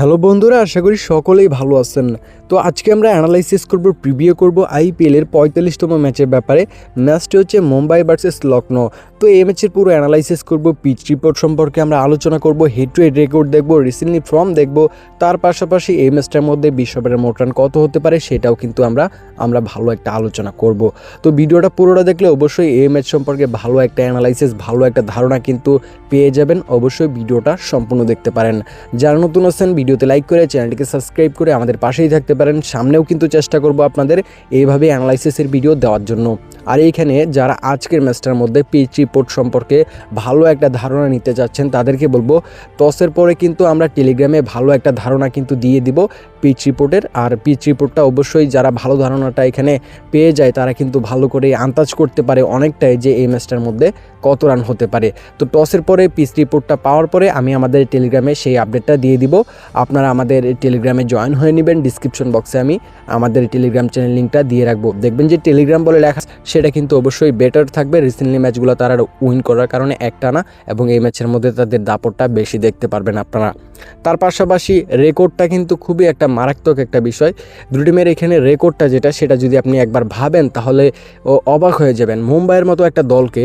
Hello বন্ধুরা আশা করি সকলেই ভালো আছেন। তো আজকে আমরা অ্যানালাইসিস করব প্রিভিউ করব আইপিএলের পঁয়তাল্লিশতম ম্যাচের ব্যাপারে। ম্যাচটি হচ্ছে মুম্বাই ভার্সেস লখনৌ তো এই ম্যাচের পুরো অ্যানালাইসিস করব পিচ রিপোর্ট সম্পর্কে আমরা আলোচনা করব হেড টু হেড রেকর্ড দেখব রিসেন্টলি ফর্ম দেখব, তার পাশাপাশি এই ম্যাচটার মধ্যে বিশ্বকাপের মোট রান কত হতে পারে সেটাও কিন্তু আমরা আমরা ভালো একটা আলোচনা করব। তো ভিডিওটা পুরোটা দেখলে অবশ্যই এই ম্যাচ সম্পর্কে ভালো একটা অ্যানালাইসিস ভালো একটা ধারণা কিন্তু পেয়ে যাবেন। অবশ্যই ভিডিওটা সম্পূর্ণ দেখতে পারেন। যারা নতুন আছেন, ভিডিওতে লাইক করে চ্যানেলটিকে সাবস্ক্রাইব করে আমাদের পাশেই থাকতে পারেন। সামনেও কিন্তু চেষ্টা করব আপনাদের এইভাবে অ্যানালাইসিসের ভিডিও দেওয়ার জন্য। আর এইখানে যারা আজকের ম্যাচটার মধ্যে পিচ রিপোর্ট সম্পর্কে ভালো একটা ধারণা নিতে চাচ্ছেন তাদেরকে বলব, টসের পরে কিন্তু আমরা টেলিগ্রামে ভালো একটা ধারণা কিন্তু দিয়ে দিব পিচ রিপোর্টের আর পিচ রিপোর্টটা অবশ্যই যারা ভালো ধারণাটা এখানে পেয়ে যায়, তারা কিন্তু ভালো করে আন্দাজ করতে পারে অনেকটাই যে এই ম্যাচটার মধ্যে কত রান হতে পারে। তো টসের পরে পিচ রিপোর্টটা পাওয়ার পরে আমি আমাদের টেলিগ্রামে সেই আপডেটটা দিয়ে দিব। আপনারা আমাদের টেলিগ্রামে জয়েন হয়ে নেবেন, ডিসক্রিপশন বক্সে আমি আমাদের টেলিগ্রাম চ্যানেল লিঙ্কটা দিয়ে রাখব। দেখবেন যে টেলিগ্রাম বলে লেখা সেটা কিন্তু অবশ্যই বেটার থাকবে। রিসেন্টলি ম্যাচগুলো তারা উইন করার কারণে একটা না, এবং এই ম্যাচের মধ্যে তাদের দাপটটা বেশি দেখতে পারবেন আপনারা। তার পাশাপাশি রেকর্ডটা কিন্তু খুবই একটা মারাত্মক একটা বিষয়। দুটি টিমের এখানে রেকর্ডটা যেটা, সেটা যদি আপনি একবার ভাবেন, তাহলে ও অবাক হয়ে যাবেন। মুম্বাইয়ের মতো একটা দলকে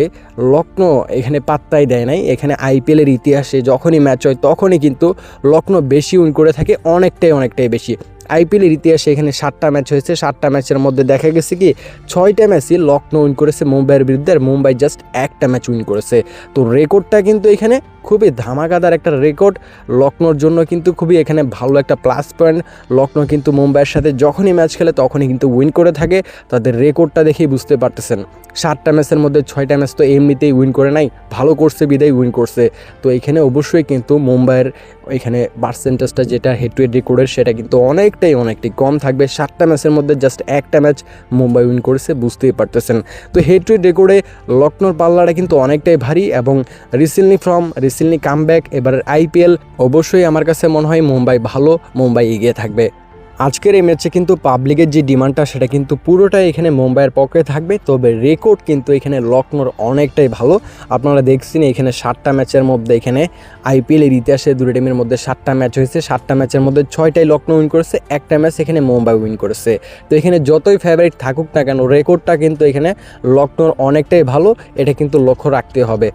লখনৌ এখানে পাত্তাই দেয় নাই। এখানে আইপিএলের ইতিহাসে যখনই ম্যাচ হয়, তখনই কিন্তু লখনৌ বেশি উইন করে থাকে, অনেকটাই অনেকটাই বেশি। আইপিএলের ইতিহাসে এখানে সাতটা ম্যাচ হয়েছে। সাতটা ম্যাচের মধ্যে দেখা গেছে কি, ছয়টা ম্যাচই লখনৌ উইন করেছে, মুম্বাইয়ের বিরুদ্ধে, আর মুম্বাই জাস্ট একটা ম্যাচ উইন করেছে। তো রেকর্ডটা কিন্তু এখানে খুবই ধামাকাদার একটা রেকর্ড। লখনৌর জন্য কিন্তু খুবই এখানে ভালো একটা প্লাস পয়েন্ট লখনৌ কিন্তু মুম্বাইয়ের সাথে যখনই ম্যাচ খেলে তখনই কিন্তু উইন করে থাকে। তাদের রেকর্ডটা দেখেই বুঝতে পারতেছেন। সাতটা ম্যাচের মধ্যে ছয়টা ম্যাচ তো এমনিতেই উইন করে নাই। ভালো করছে, বিদায় উইন করছে। তো এখানে অবশ্যই কিন্তু মুম্বাইয়ের এখানে পার্সেন্টেজটা যেটা হেড টু হেড রেকর্ডের সেটা কিন্তু অনেকটাই অনেকটাই কম থাকবে। সাতটা ম্যাচের মধ্যে জাস্ট একটা ম্যাচ মুম্বাই উইন করেছে, বুঝতেই পারতেছেন। তো হেড টু হেড রেকর্ডে লখনৌর পাল্লাটা কিন্তু অনেকটাই ভারী এবং রিসেন্টলি ফ্রম রিসেন্টলি কামব্যাক এবার আইপিএল অবশ্যই আমার কাছে মনে হয় মুম্বাই ভালো, মুম্বাই এগিয়ে থাকবে। আজকের এই ম্যাচে কিন্তু পাবলিকের যে ডিমান্ডটা, সেটা কিন্তু পুরোটাই এখানে মুম্বাইয়ের পক্ষে থাকবে। তবে রেকর্ড কিন্তু এখানে লখনৌর অনেকটাই ভালো। আপনারা দেখছেন এখানে সাতটা ম্যাচের মধ্যে এখানে আইপিএলের ইতিহাসে দুটো টিমের মধ্যে সাতটা ম্যাচ হয়েছে। সাতটা ম্যাচের মধ্যে ছয়টাই লখনৌ উইন করেছে, একটা ম্যাচ এখানে মুম্বাই উইন করেছে। তো এখানে যতই ফেভারিট থাকুক না কেন রেকর্ডটা কিন্তু এখানে লখনৌর অনেকটাই ভালো। এটা কিন্তু লক্ষ্য রাখতে হবে।